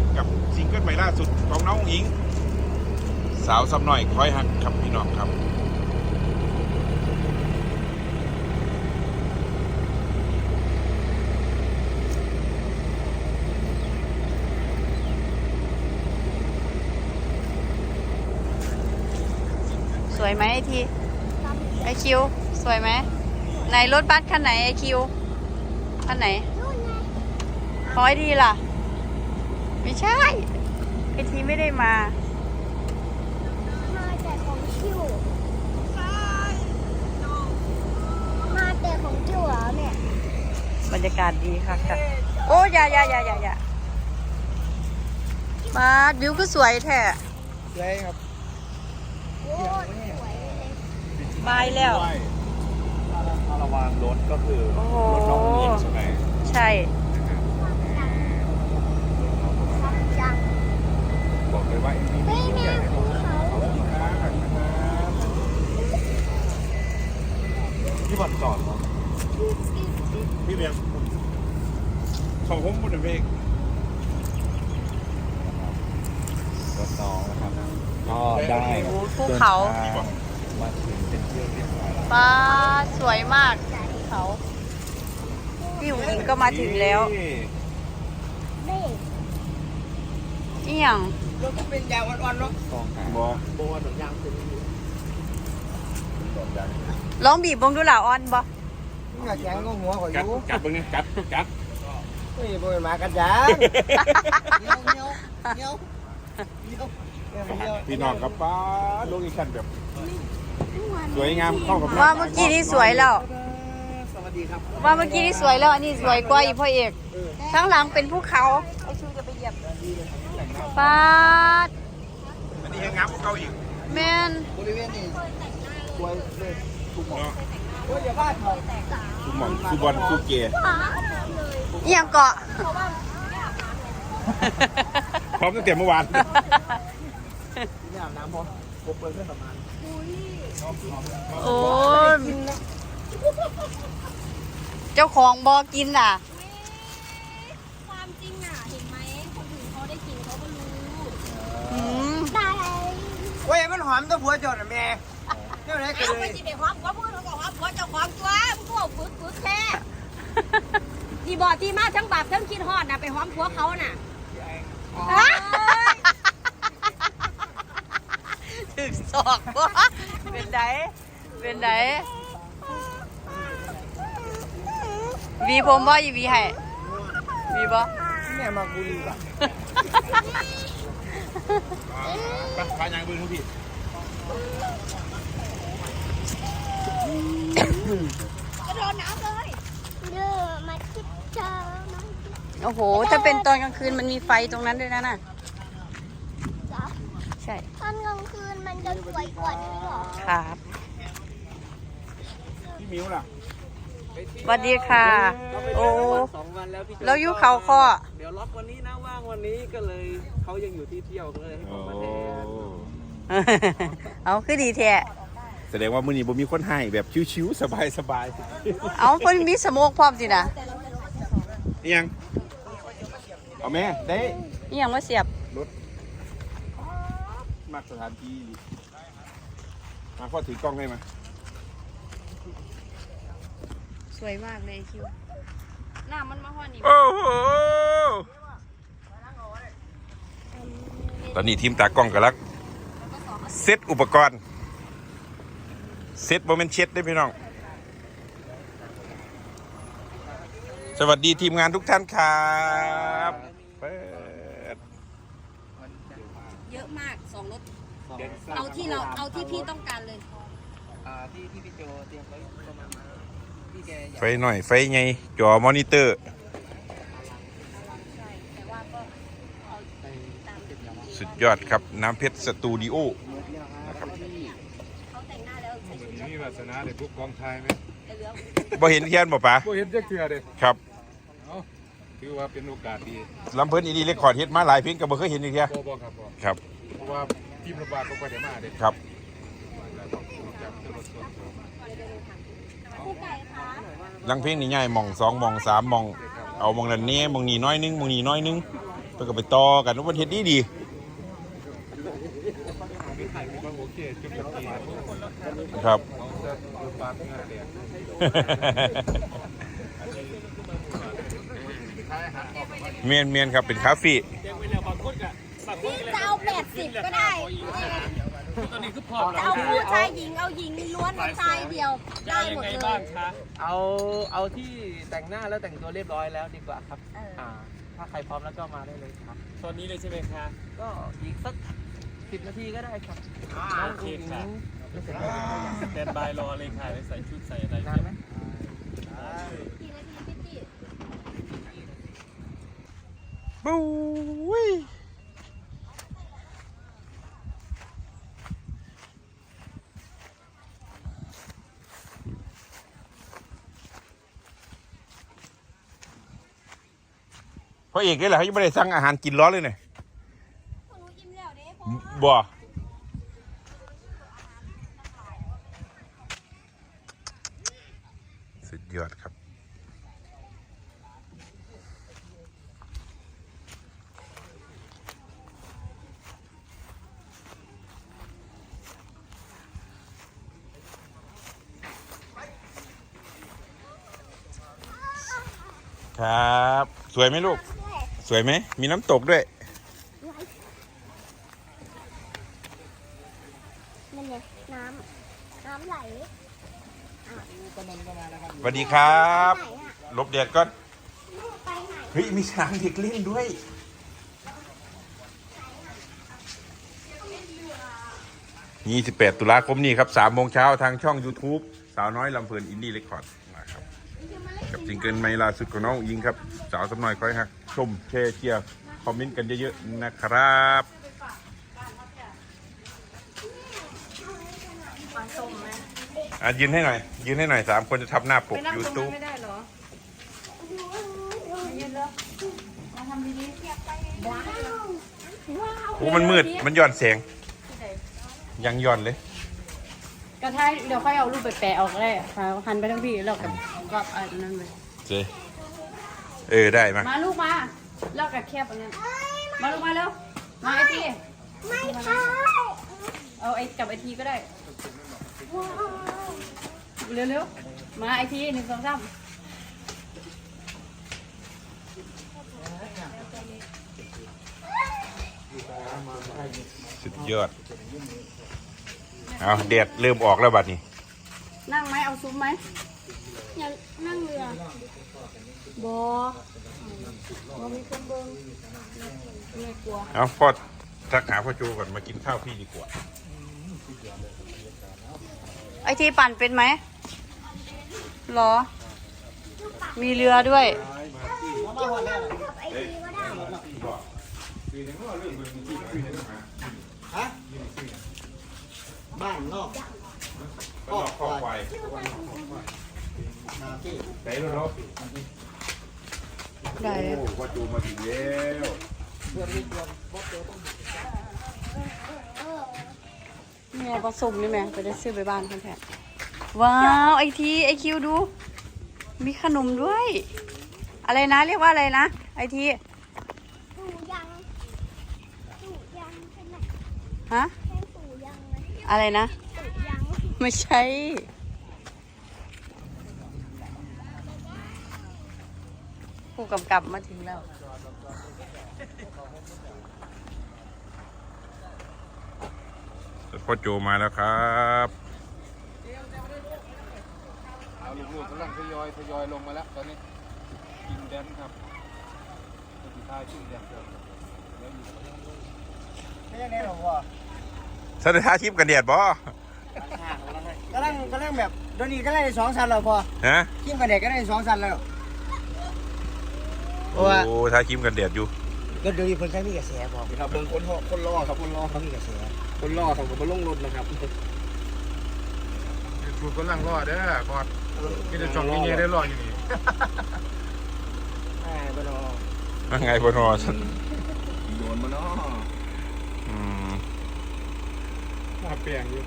อนกับซิงเกิลใหม่ล่าสุดของน้องหญิง สาวซ้ำหน่อยคอยหักครับพี่น้องครับสวยไหมไอทีไอคิว สวยไหมไหนรถบัสคันไหนไอคิวคันไหนขอไอทีล่ะ ไม่ใช่ไอทีไม่ได้มา มาแต่ของคิวมาแต่ของคิวเหรอเนี่ยบรรยากาศดีค่ะค่ะโอ้ยอย่าอย่าอย่าอย่าอย่ามาดวิวก็สวยแท้เลยครับโอ้ยสวยเลยบายแล้ว ถ้าระวังรถก็คือโอ้โหรถน้องหญิงใช่ไหมใช่ จัง บอกเลยว่าเอ็มวี เฮ้ย ยิ่ง แม่ ใหญ่แน่น ภู อน เขา พี่บอลจอดเหรอพี่เบียงของผมบุญเพกรถน้องนะครับก็ได้ภูเขา ดินทงมาถึงเป็นที่เรียบร้อยแล้วฟ้าสวยมากเขาพี่อุ๋งอิงก็มาถึงแล้วนี่ เบ้นี่ยังกองหาบอลองบีบบงดูหล่าออนบ่ ngà chán con ngủ khỏi กัด vú กัดเบิ่งนี่กัดกัด cái bôi mà cắt giá nhau nhau nhau พี่น้องกับป้าลงอีกขั้นแบบสวยงามเข้ากับว่าเมื่อกี้นี่สวยแล้วสวัสดีครับว่าเมื่อกี้นี่สวยแล้วอันนี้สวยกว่าอีกพ่อเอกทั้งหลังเป็นภูเขาไอชูจะไปเหยียบ ปาดอันนี้ยังงามกว่าเก่าอีกแมนบริเวณนี้สวยเลยถูกหมดเนาะโอ้ยอย่าบ้าถอยสุหม่องสุบอลสุเกอีหยังเกาะพร้อมตั้งแต่เมื่อวานนี่อาบน้ำพอผมเปิดเครื่องสำอางโอ้ยเจ้าของบอกินอะ ความจริงอะ เห็นไหมคนอื่นเขาได้กินเขาก็รู้ อืม ได้ โอ้ย มันหอมตัวผัวจอดนะแม่เจ้าไหนกันเอาเลไปยสิไปความว่าพูดเขาบอกว่าผัวเจ้าของตัวมึงก็ฝึกฝึกแค่ที่บอกที่มาทั้งบาปทั้งคิดฮอดน่ะไปหอมผัวเขาน่ะถึกศอกบ่เป็นไดเป็นไดวีผมบ่อีวีให้วีบ่แม่มาบุรีป่ะไปพายางบึงทุกที ก็โดนน้ำเลยเด้อมาคิดเจอมาโอ้โห ถ้าเป็นตอนกลางคืนมันมีไฟตรงนั้นด้วยนะน่ะจับใช่ตอนกลางคืนมันจะสวยกว่านี้เหรอครับ พี่มิวล่ะสวัสดีค่ะ โอ้ สองวันแล้วพี่แล้วอยู่เขาคอเดี๋ยวล็อกวันนี้นะว่างวันนี้ก็เลยเขายังอยู่ที่เที่ยวก็เลยให้โอ้เขามาแทน เอาคือดีแท้แสดงว่ามื้อนี้บ่มีคนให้แบบชิวๆสบายเอาเพิ่นมีสโมกพร้อมสินะๆนี่ยังเอาแม่ได้นี่ยังมาเสียบมักสถานที่มาพ่อถือกล้องให้มาสวยมากเลยคิวหน้ามันมาห้อนี่โอ้โหตอนนี้ทีมตากล้องกำลัง เซตอุปกรณ์ เซตโมเมนเช็ดได้อพี่น้อง สวัสดีทีมงานทุกท่านครับเปิดเยอะมากสองรถ เอาที่เราเอาที่พี่ต้องการเลย อ่าที่ที่พี่โจเตรียมไว้ประมาณพี่แกอยากไฟหน่อย ไฟไงจอมอนิเตอร์สุดยอดครับ น้ำเพชรสตูดิโอนะครับ เขาแต่งหน้าแล้วใส่ชุดมีวาสนาได้พวกกองไทยไหมเหลืองบ่เห็นเทียนบ่ปะบ่เห็นจักเทื่อเด้ครับเอ้าถือว่าเป็นโอกาสดีลำเพิ่นอีดีเรคคอร์ดเฮ็ดมาหลายเพลงก็บ่เคยเห็นอีกเทียบ่บ่ครับบ่ครับ เพราะว่าทีมระบาดบ่ค่อยได้มาเด้ครับผู้ไก่คะลังเพลงนี่ใหญ่หมองสองหมองสามหมอง เอาหมองนั้นแหน่หมองนี้น้อยหนึงหมองนี้น้อยหนึงพิ่นก็ไปต่อกันว่ามันเฮ็ดดีดี ครับ เมียนเมียนครับเป็นคาเฟ่พี่จะเอาแปดสิบก็ได้จะเอาผู้ชายหญิงเอาหญิงล้วนเอาชายเดียว ได้หมดเลย เอาเอาที่แต่งหน้าแล้วแต่งตัวเรียบร้อยแล้วดีกว่าครับเอออ่าถ้าใครพร้อมแล้วก็มาได้เลยครับ ตอนนี้เลยใช่ไหมคะ ก็อีกสัก สิบนาทีก็ได้ครับโอเคค่ะไม่เสร็จสแตนบายรอเลยค่ะไปใส่ชุดใส่อะไรนานไหมกี่นาทีพี่ติบู๊ยพ่อเอกนี่แหละเขายังไม่ได้สั่งอาหารกินร้อนเลยเนี่ย หนูอิ่มแล้วเด้พอ บ่สุดยอดครับ ครับ สวยไหมลูก สวยไหม มีน้ำตกด้วย นั่นไงน้ำน้ำไหลสวัสดีครับไหนอะหลบแดดก่อนไปไหนเฮ้ยมีช้างเด็กเล่นด้วย 28 ตุลาคมนี้ครับ3โมงเช้าทางช่อง YouTube สาวน้อยลำเพลินอินดี้เรคคอร์ดนะครับกับซิงเกิลใหม่ล่าสุดของน้องยิงครับ สาวสำน้อยคอยหักชมแชร์เชียร์คอมเมนต์กันเยอะๆนะครับ อะยืนให้หน่อย ยืนให้หน่อยสามคนจะทับหน้าปก YouTube ไม่ได้เหรอโอ้มันมืดมันย้อนแสง ยังย้อนเลย กระทายเดี๋ยวค่อยเอารูปไปแปะออกก็ได้ค่ะหันไปทั้งพี่แล้วกับกับอันนั้นเลยเจเออได้มามาลูกมาแล้วกับแคบอันนั้นมาลูกมาเร็วมาไอทีไม่ใช่เอาไอกับไอทีก็ได้ เร็วๆ มาไอทีหนึ่งสองสามสุดยอด เอาเด็ดเริ่มออกแล้วบัดนี้ นั่งไหมเอาซุ้มไหมอย่านั่งเรือบอบ่มีคนเบิ่งไม่กลัว เอาพ่อทักหาพ่อโจก่อนมากินข้าวพี่ดีกว่าไอทีปั่นเป็นไหมหรอ มีเรือด้วยบ้านนอกข้อข้อควายไหนรู้เนาะได้ โอ้พ่อโจมาถึงแล้วแม่ ผสมนี่แม่จะได้ซื้อไปบ้านคนแทนว้าวไอทีไอคิวดู มีขนมด้วย อะไรนะเรียกว่าอะไรนะไอทีสูยังสูยังใช่ไหมฮะใช่สูยังไหมอะไรนะสูยังไม่ใช่ผู้กำกับมาถึงแล้ว พ่อโจมาแล้วครับเอาลูกๆกำลังทยอยทยอยลงมาแล้วตอนนี้กินแดนครับสุดท้ายชื่อแดนครับไม่ใช่แน่หรอกว่าสถานทิพย์กันแดดบ่กำลังกำลังแบบเดี๋ยวนี้ก็ได้สองสันแล้วพอฮะคิมกับเด็กก็ได้สองสันแล้วเพโอ้ราะว่าทาครีมกันแดดอยู่ ก็เดี๋ยวนี้เพิ่นใช้มีกระแสบอกครับเบิ่งคนห่อคนล่อครับคนล่อเขามีกระแสคนล่อเขาก็ลงรถนะครับถูกกำลังล่อเด้อบอดมีแต่จ่องเงี้ยได้ล่ออยู่นี่อ่าบ่รอว่าไงพนอสันโดนมาเนาะอืมมาเปลี่ยนอยู่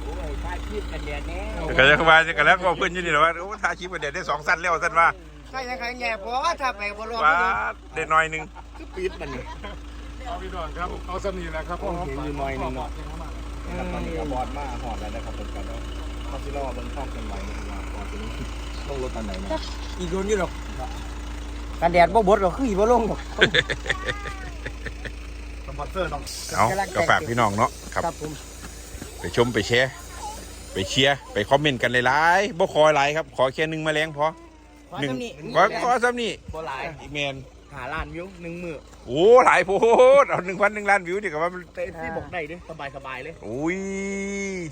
โอ้ยถ้าคิดกันเด็กแน่ก็จะมาจะกันแล้วก็เพื่อนอยี่นี่แหละว่าโอ้ทาครีมกันแดดได้สองสั้นแล้วสั้นว่า ใครยังใครแง่เพราะว่าถ้าไปบ่รอดว้าเด็ดหน่อยหนึงคือปิดมันนี่เอาพี่ดอนครับ เอาสนีแหละครับผมเห็นอยู่หน่อยหนึ่งเนาะครับตอนนี้ก็บอดมาหอดแล้วนะครับผมกันแล้วเขาที่รอเบิ่งข้องกันไว้นะครับว่าก่อนจะต้องรถตอนไหนนะอีกโดนอยู่หรอกกันแดดบ่บดหรอกคืออีบ่ลงหรอกสปอนเซอร์น้องเอาก็ฝากพี่น้องเนาะครับ ครับผมไปชมไปแชร์ไปเชียร์ไปคอมเมนต์กันหลายๆบ่ขอหลายครับ ขอแค่หนึ่งแมลงพอขอ หนึ่งจำนี้ขอขอซ้ำนี่บ่หลายอีกแมนหาล้านวิวหนึ่งมือโอ้หลายโพดเอาหนึ่งพันหนึ่งล้านวิวดีกว่ามันเต้ที่บอกได้ด้วยสบายสบายเลยอุ้ย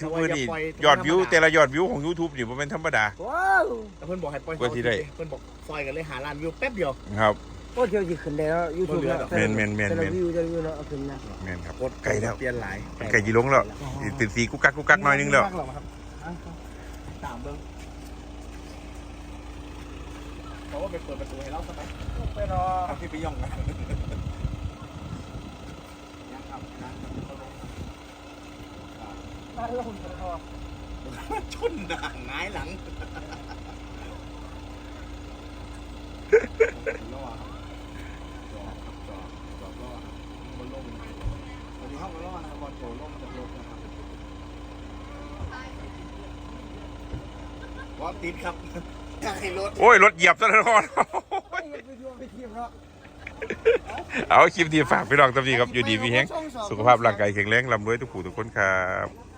ทุกมือนี่แต่ว่าอย่าปล่อยยอดวิวแต่ละยอดวิวของ YouTube นี่มันเป็นธรรมดาว้าวแต่เพิ่นบอกให้ปล่อยกว่าที่ได้เพิ่นบอกซอยกันเลยหาล้านวิวแป๊บเดียวครับโอ้เที่ยวสิขึ้นได้แล้ว YouTube แล้วแม่นแม่นแม่นแต่แม่ละนวิวแต่ละวิวเนาะเอาขึ้นนะแมนครับกดไก่แล้วเปลี่ยนหลายไก่ยีลงแล้วติดสีกุ๊กกักกุ๊กกักหน่อยนึงแล้วมากหรอกครับอะตามเบิ่ง เพราะว่าไปเปิดประตูให้เราสักไปไปรอพี่ไปย่องนะยังครับนะชนด่างหงายหลังล่อครับจอดครับจอดจอดล่อครับบนโลกวันนี้ห้องก็ล่อนะครับบอลโถล่มจากรถนะครับวอลติดครับ ให้รถโอ้ยรถเหยียบซะแล้วก่อนเอาคลิปดีฝากพี่น้องตำดีครับอยู่ดีมีแฮงสุขภาพร่างกายแข็งแรงลำรวยทุกผู้ทุกคนครับ